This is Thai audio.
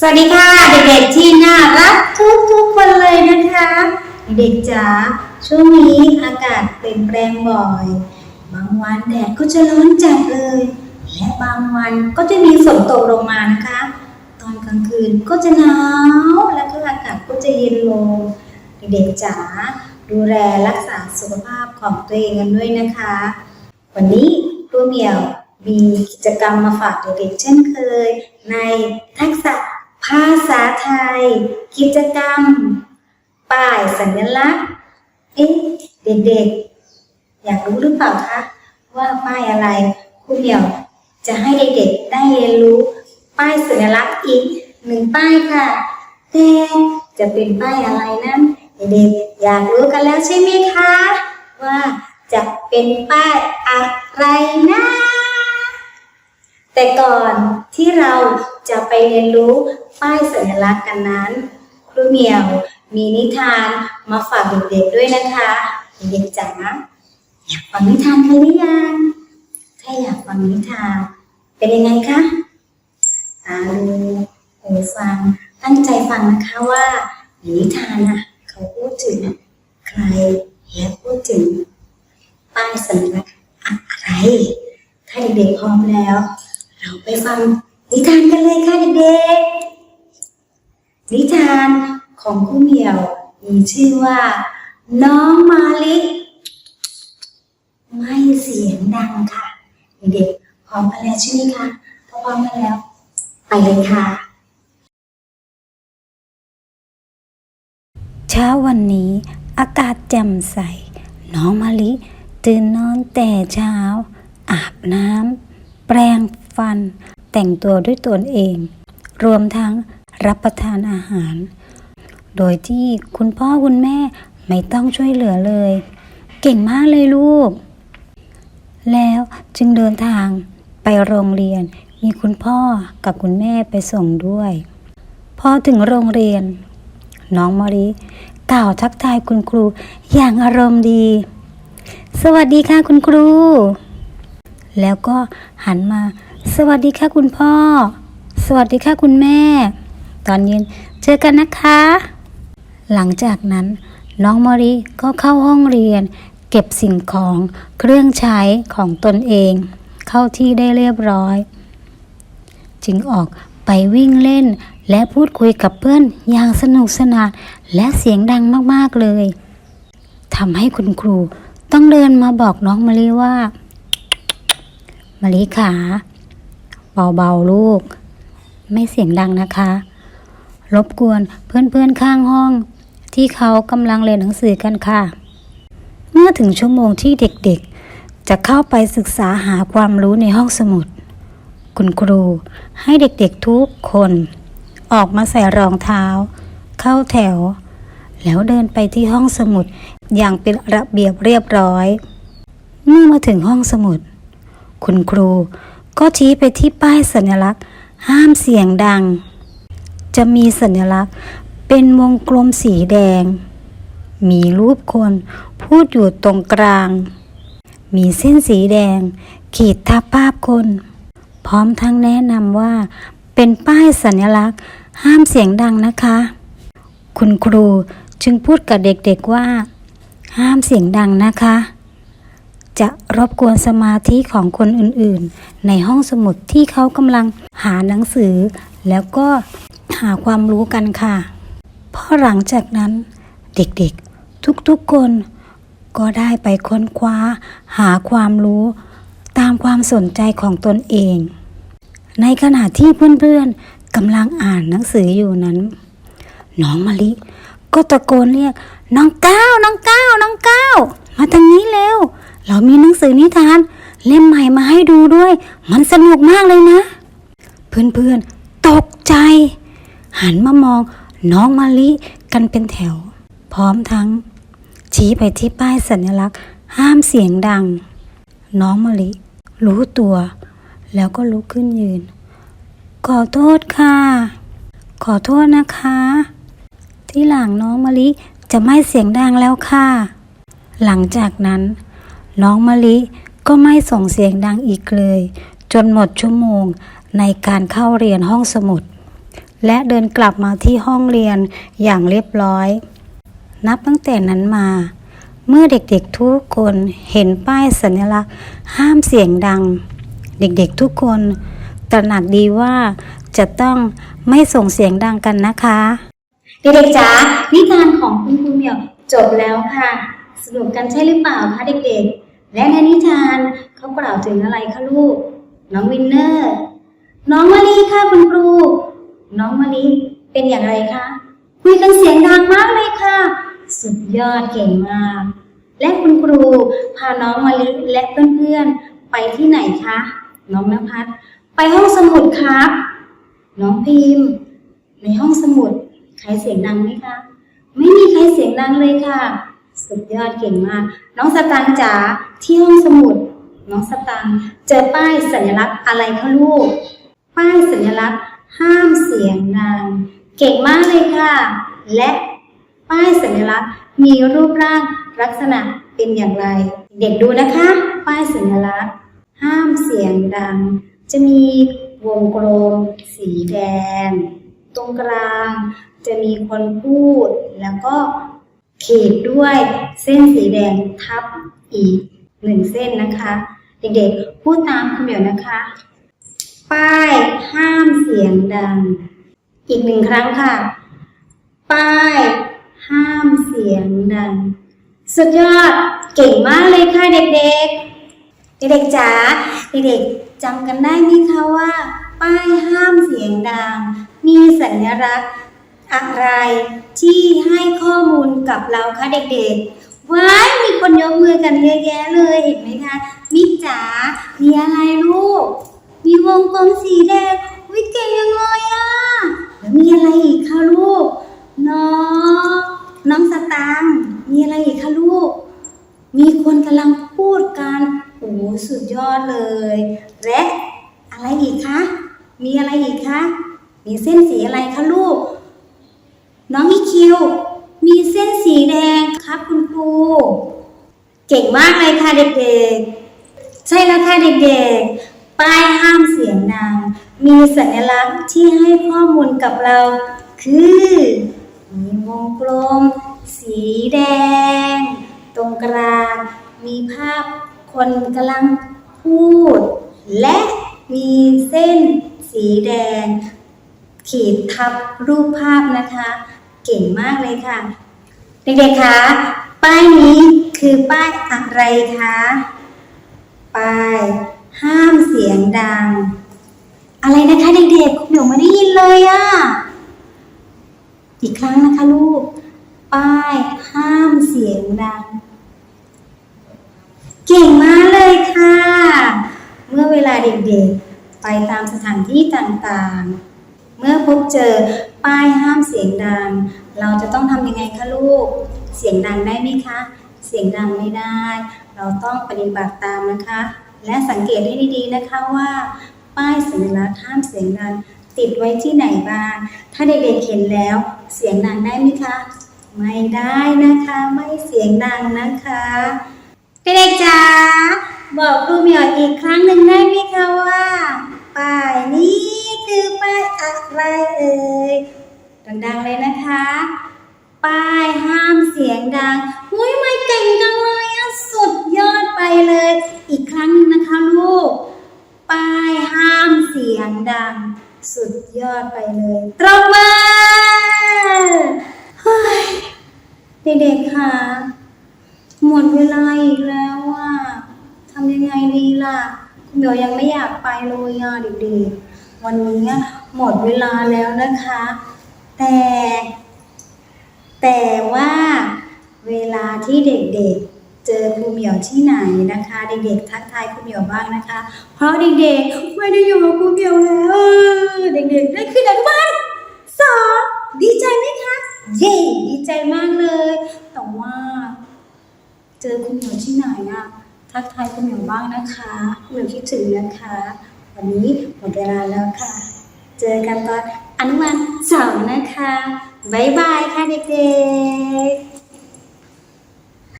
สวัสดีค่ะเด็กๆที่น่ารักทุกทุกๆคนเลยนะคะ เด็กจ๋าช่วงนี้อากาศเปลี่ยนแปลงบ่อย บางวันแดดก็จะร้อนจัดเลย และบางวันก็จะมีฝนตกลงมานะคะ ตอนกลางคืนก็จะหนาวและก็อากาศก็จะเย็นลง เด็กๆจ๋าดูแลรักษาสุขภาพของตัวเองกันด้วยนะคะ วันนี้ครูเหมียวมีกิจกรรมมาฝากเด็กๆเช่นเคย ในทักษะ ภาษาไทย กิจกรรม ป้ายสัญลักษณ์ เอ๊ะเด็กๆ อยากรู้หรือเปล่าคะ ว่าป้ายอะไรครูเหมียวจะให้เด็กๆได้เรียนรู้ ป้ายสัญลักษณ์อีกหนึ่งป้ายค่ะแต่จะเป็นป้ายอะไรนั้นเด็กๆอยากรู้กันแล้วใช่ไหมคะ ว่าจะเป็นป้ายอะไรนะ แต่ก่อนที่เรา จะไปเรียนรู้ป้ายสัญลักษณ์กันนั้น ครูเหมียวมีนิทานมาฝากเด็กๆด้วยนะคะเด็กจ๋าอยากฟังนิทานกันหรือยังถ้าอยากฟังนิทาน เป็นยังไงคะตาดูหูฟังตั้งใจฟังนะคะว่านิทานอะเขาพูดถึงใครและพูดถึงป้ายสัญลักษณ์อะไร ถ้าเด็กๆพร้อมแล้ว เราไปฟัง นิทานกันเลยค่ะเด็กๆ นิทานของครูเหมียวมีชื่อว่า น้องมาลิไม่เสียงดังค่ะ เด็กๆพร้อมกันแล้วใช่ไหมคะถ้าพร้อมกันแล้ว ไปเลยค่ะ เช้าวันนี้อากาศแจ่มใส น้องมะลิตื่นนอนแต่เช้า อาบน้ำแปรงฟัน แต่งตัวด้วยตนเอง รวมทั้งรับประทานอาหาร โดยที่คุณพ่อคุณแม่ไม่ต้องช่วยเหลือเลย เก่งมากเลยลูก แล้วจึงเดินทางไปโรงเรียน มีคุณพ่อกับคุณแม่ไปส่งด้วย พอถึงโรงเรียน น้องมะลิกล่าวทักทายคุณครูอย่างอารมณ์ดี สวัสดีค่ะคุณครู แล้วก็หันมา สวัสดีค่ะคุณพ่อ สวัสดีค่ะคุณแม่ ตอนเย็นเจอกันนะคะ หลังจากนั้นน้องมะลิก็เข้าห้องเรียน เก็บสิ่งของเครื่องใช้ของตนเอง เข้าที่ได้เรียบร้อย จึงออกไปวิ่งเล่นและพูดคุยกับเพื่อนอย่างสนุกสนานและเสียงดังมากๆเลยทำให้คุณครูต้องเดินมาบอกน้องมะลิว่า มะลิขา เบาๆลูก ไม่เสียงดังนะคะ รบกวนเพื่อนๆข้างห้อง ที่เขากำลังเรียนหนังสือกันค่ะ เมื่อถึงชั่วโมงที่เด็กๆ จะเข้าไปศึกษาหาความรู้ในห้องสมุด คุณครูให้เด็กๆทุกคน ออกมาใส่รองเท้า เข้าแถว แล้วเดินไปที่ห้องสมุดอย่างเป็นระเบียบเรียบร้อย เมื่อมาถึงห้องสมุด คุณครู ก็ชี้ไปที่ป้ายสัญลักษณ์ ห้ามเสียงดัง จะมีสัญลักษณ์ เป็นวงกลมสีแดง มีรูปคนพูดอยู่ตรงกลาง มีเส้นสีแดง ขีดทับภาพคน พร้อมทั้งแนะนำว่า เป็นป้ายสัญลักษณ์ ห้ามเสียงดังนะคะ คุณครูจึงพูดกับเด็กๆว่า ห้ามเสียงดังนะคะ จะรบกวนสมาธิของคนอื่นๆ ในห้องสมุดที่เขากำลังหาหนังสือ แล้วก็หาความรู้กันค่ะพอหลังจากนั้นเด็กๆทุกๆคนก็ได้ไปค้นคว้า หาความรู้ตามความสนใจของตนเอง ในขณะที่เพื่อนๆกำลังอ่านหนังสืออยู่นั้น น้องมะลิ ก็ตะโกนเรียก น้องก้าวน้องก้าวน้องก้าวมาทางนี้เร็ว เรามีหนังสือนิทาน เล่มใหม่มาให้ดูด้วย มันสนุกมากเลยนะ เพื่อนๆ ตกใจ หันมามองน้องมะลิกันเป็นแถว พร้อมทั้ง ชี้ไปที่ป้ายสัญลักษณ์ ห้ามเสียงดัง น้องมะลิรู้ตัว แล้วก็ลุกขึ้นยืน ขอโทษค่ะ ขอโทษนะคะ ที่หลังน้องมะลิจะไม่เสียงดังแล้วค่ะ หลังจากนั้น น้องมะลิก็ไม่ส่งเสียงดังอีกเลย จนหมดชั่วโมงในการเข้าเรียนห้องสมุด และเดินกลับมาที่ห้องเรียนอย่างเรียบร้อย นับตั้งแต่นั้นมา เมื่อเด็กๆทุกคนเห็นป้ายสัญลักษณ์ ห้ามเสียงดัง เด็กๆทุกคนตระหนักดีว่าจะต้องไม่ส่งเสียงดังกันนะคะ เด็กๆจ๋านิทานของคุณครูเหมียวจบแล้วค่ะ สนุกกันใช่หรือเปล่าคะเด็กๆ และในนิทานเขากล่าวถึงอะไรคะลูก น้องวินเนอร์ น้องมะลิค่ะคุณครู น้องมะลิเป็นอย่างไรคะ คุยกันเสียงดังมากเลยค่ะ สุดยอดเก่งมาก และคุณครูพาน้องมะลิและเพื่อนๆ ไปที่ไหนคะ น้องนภัสไปห้องสมุดครับ น้องพิมพ์ในห้องสมุดใครเสียงดังไหมคะ ไม่มีใครเสียงดังเลยค่ะ สุดยอดเก่งมาก น้องสตังจ๋าที่ห้องสมุด น้องสตังเจอป้ายสัญลักษณ์อะไรคะลูก ป้ายสัญลักษณ์ ห้ามเสียงดังเก่งมากเลยค่ะ และป้ายสัญลักษณ์มีรูปร่างลักษณะเป็นอย่างไร เด็กดูนะคะ ป้ายสัญลักษณ์ ห้ามเสียงดัง จะมีวงกลม สีแดง ตรงกลาง จะมีคนพูดแล้วก็ ขีดด้วยเส้นสีแดงทับอีกหนึ่งเส้นนะคะ เด็กๆพูดตามคุณเหมียวนะคะ ป้ายห้ามเสียงดัง อีกหนึ่งครั้งค่ะ ป้ายห้ามเสียงดัง สุดยอดเก่งมากเลยค่ะเด็กๆ เด็กๆจ๋าเด็กๆจำกันได้ไหมคะว่า ป้ายห้ามเสียงดัง มีสัญลักษณ์ อะไรที่ให้ข้อมูลกับเราคะเด็กๆ ว้ายมีคนยกมือกันเยอะแยะเลยเห็นไหมคะ มิจ๋ามีอะไรลูก มีวงกลมสีแดงวิเก่งยังเลยอะแล้วมีอะไรอีกคะลูก น้องน้องสตางค์มีอะไรอีกคะลูก มีคนกำลังพูดกันโอ้สุดยอดเลย และอะไรอีกคะ มีอะไรอีกคะ มีเส้นสีอะไรคะลูก น้องอีคิว มีเส้นสีแดงครับคุณครู เก่งมากเลยค่ะเด็กๆ ใช่แล้วค่ะเด็กๆ ป้ายห้ามเสียงดัง มีสัญลักษณ์ที่ให้ข้อมูลกับเรา คือ มีวงกลม สีแดง ตรงกลางมีภาพคนกำลังพูด และมีเส้นสีแดง ขีดทับรูปภาพนะคะ เก่งมากเลยค่ะ เด็กๆคะป้ายนี้คือป้ายอะไรคะป้ายห้ามเสียงดัง อะไรนะคะเด็กๆเดี๋ยวไม่ได้ยินเลยอะอีกครั้งนะคะลูก ป้ายห้ามเสียงดัง เก่งมากเลยค่ะ เมื่อเวลาเด็กๆ ไปตามสถานที่ต่างๆ เมื่อพบเจอ ป้ายห้ามเสียงดัง เราจะต้องทำยังไงคะลูก เสียงดังได้ไหมคะ เสียงดังไม่ได้ เราต้องปฏิบัติตามนะคะ และสังเกตให้ดีๆนะคะว่า ป้ายสัญลักษณ์ห้ามเสียงดังติดไว้ที่ไหนบ้าง ถ้าเด็กๆเห็นแล้ว เสียงดังได้ไหมคะ ไม่ได้นะคะ ไม่เสียงดังนะคะเด็กๆจ๋าบอกครูเหมียวอีกครั้งหนึ่งได้ไหมคะว่าป้ายนี้คือป้ายอะไรเอ่ย ดังๆเลยนะคะ ป้ายห้ามเสียงดังหุ้ยไม่เก่งจังเลยอะสุดยอดไปเลย อีกครั้งหนึงนะคะลูก ป้ายห้ามเสียงดัง สุดยอดไปเลยตรบมือเฮ้ยเด็กๆค่ะ หมดเวลาอีกแล้วอะทำยังไงดีล่ะคุณเดี๋ยวยังไม่อยากไปเลยอะเด็กๆ วันนี้หมดเวลาแล้วนะคะ แต่ แต่ว่าเวลาที่เด็กๆ เจอครูเหมียวที่ไหนนะคะ เด็กๆทักทายครูเหมียวบ้างนะคะ เพราะเด็กๆไม่ได้อยู่กับครูเหมียวแล้วเด็กๆได้ขึ้นอนุบาลสองดีใจไหมคะเย้ดีใจมากเลย แต่ว่า เจอคุณเหมียวที่ไหนอะทักทายคุณเหมียวบ้างนะคะคุณเหมียวคิดถึงนะคะ วันนี้หมดเวลาแล้วค่ะ เจอกันตอน อนุบาลสองนะคะ บ๊ายบายค่ะเด็กๆ